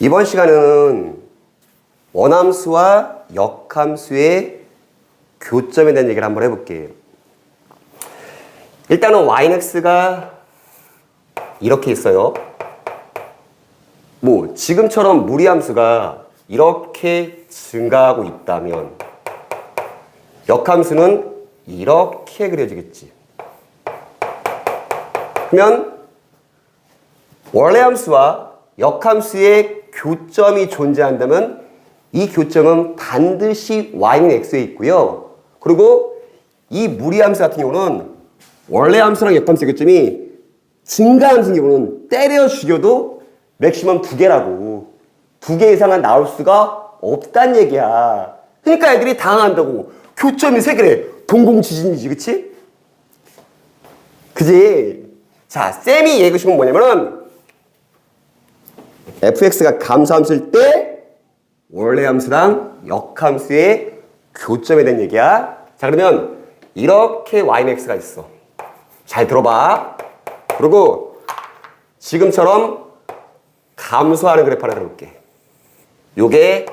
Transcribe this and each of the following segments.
이번 시간에는 원함수와 역함수의 교점에 대한 얘기를 한번 해볼게요. 일단은 yx가 이렇게 있어요. 뭐 지금처럼 무리함수가 이렇게 증가하고 있다면 역함수는 이렇게 그려지겠지. 그러면 원래 함수와 역함수의 교점이 존재한다면 이 교점은 반드시 y는 x에 있고요. 그리고 이 무리함수 같은 경우는 원래 함수랑 역함수의 교점이 증가함수인 경우는 때려 죽여도 맥시멈 두 개라고. 두 개 이상은 나올 수가 없단 얘기야. 그러니까 애들이 당황한다고. 교점이 세 개래. 동공지진이지, 그치? 그지? 자, 쌤이 얘기해 주신 건 뭐냐면은 fx가 감소함수일 때 원래 함수랑 역함수의 교점에 대한 얘기야. 자, 그러면 이렇게 yx가 있어. 잘 들어봐. 그리고 지금처럼 감소하는 그래프 하나 그려볼게. 요게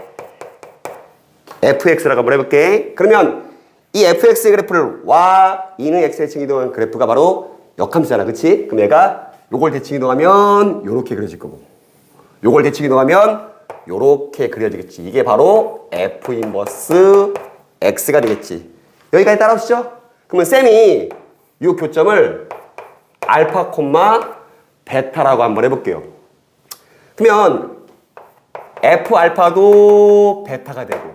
fx라고 한번 해볼게. 그러면 이 fx의 그래프를 y, 2는 x의 대칭 이동한 그래프가 바로 역함수잖아. 그치? 그럼 얘가 요걸 대칭 이동하면 요렇게 그려질 거고 요걸 대칭 이동하면 요렇게 그려지겠지. 이게 바로 f 인버스 x가 되겠지. 여기까지 따라오시죠? 그러면 쌤이 요 교점을 알파 콤마 베타라고 한번 해볼게요. 그러면 f 알파도 베타가 되고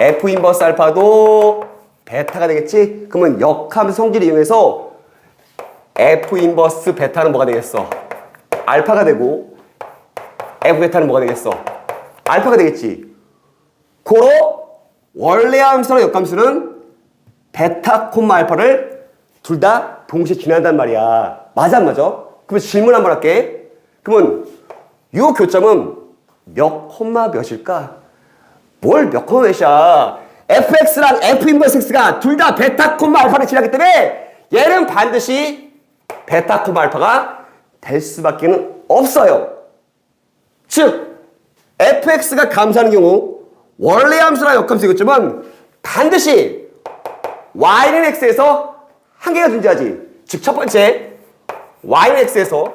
f 인버스 알파도 베타가 되겠지? 그러면 역함 성질을 이용해서 f 인버스 베타는 뭐가 되겠어? 알파가 되고 f 베타는 뭐가 되겠어? 알파가 되겠지. 고로 원래 함수랑 역함수는 베타 콤마 알파를 둘 다 동시에 지난단 말이야. 맞아 안 맞아? 그러면 질문 한번 할게. 그러면 이 교점은 몇 콤마 몇일까? 뭘 몇 콤마 몇이야? fx랑 f 인버스 x가 둘 다 베타 콤마 알파를 지나기 때문에 얘는 반드시 베타 콤마 알파가 될 수밖에 없어요. 즉 fx가 감소하는 경우 원래 함수나 역함수 교점은 반드시 y는 x에서 한계가 존재하지. 즉 첫 번째 y는 x에서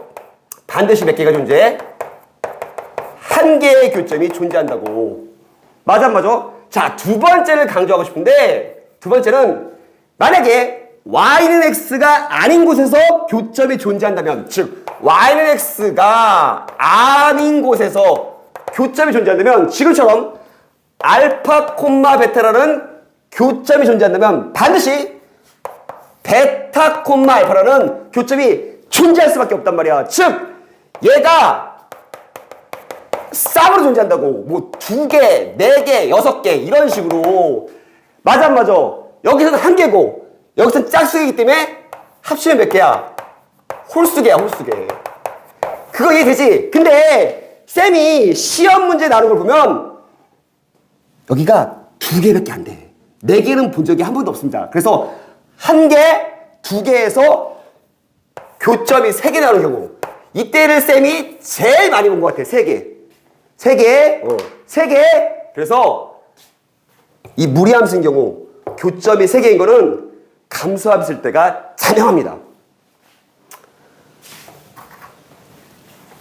반드시 몇 개가 존재해? 한 개의 교점이 존재한다고. 맞아 안 맞아? 자, 두 번째를 강조하고 싶은데 두 번째는 만약에 y는 x가 아닌 곳에서 교점이 존재한다면 즉 y는 x가 아닌 곳에서 교점이 존재한다면 지금처럼 알파 콤마 베타라는 교점이 존재한다면 반드시 베타 콤마 알파라는 교점이 존재할 수밖에 없단 말이야. 즉 얘가 쌍으로 존재한다고. 뭐 두 개, 네 개, 여섯 개 이런 식으로 맞아 안 맞아? 여기서는 한 개고 여기서는 짝수이기 때문에 합치면 몇 개야? 홀수개야 홀수개. 그거 이해되지? 근데 쌤이 시험 문제 나오는 걸 보면 여기가 두 개밖에 안 돼. 네 개는 본 적이 한 번도 없습니다. 그래서 한 개, 두 개에서 교점이 세 개 나오는 경우 이때를 쌤이 제일 많이 본 것 같아. 세 개. 세 개. 어. 세 개. 그래서 이 무리함수인 경우 교점이 세 개인 거는 감소함수일 때가 자명합니다.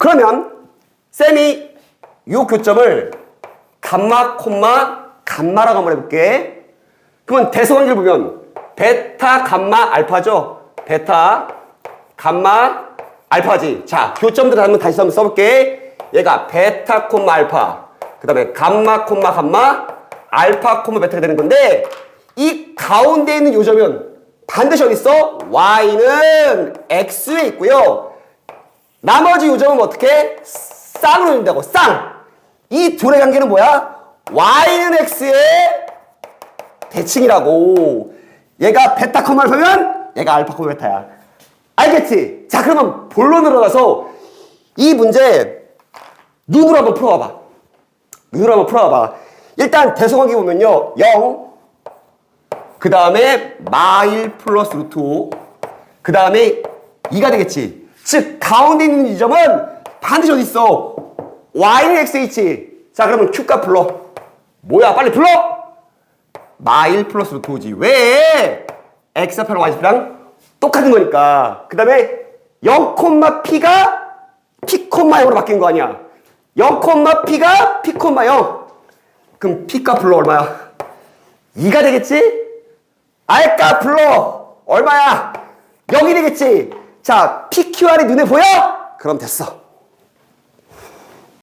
그러면 쌤이 이 교점을 감마, 콤마, 감마라고 한번 해볼게. 그러면 대소관계를 보면 베타, 감마, 알파죠? 베타, 감마, 알파지. 자, 교점들 한번 다시 한번 써볼게. 얘가 베타, 콤마, 알파. 그 다음에 감마, 콤마, 감마, 알파, 콤마, 베타가 되는 건데 이 가운데 있는 요점은 반드시 어디 있어? y는 x에 있고요. 나머지 요점은 어떻게? 쌍으로 된다고 쌍. 이 둘의 관계는 뭐야? y는 x의 대칭이라고. 얘가 베타 콤마 알파면 얘가 알파 콤마 베타야. 알겠지? 자 그러면 본론으로 가서 이 문제 눈으로 한번 풀어봐봐. 눈으로 한번 풀어봐봐. 일단 대소관계 보면요. 0, 그 다음에 마일 플러스 루트 5, 그 다음에 2가 되겠지. 즉 가운데 있는 이 점은 반드시 어디 있어? y는 xh. 자, 그러면 q값 불러. 뭐야, 빨리 불러! 마일 플러스 루트 5지. 왜? x 합하는 y 좌표랑 똑같은 거니까. 그 다음에 0, p가 p, 0으로 바뀐 거 아니야. 0, p가 p, 0. 그럼 p값 불러 얼마야? 2가 되겠지? r값 불러 얼마야? 0이 되겠지? 자, PQR이 눈에 보여? 그럼 됐어.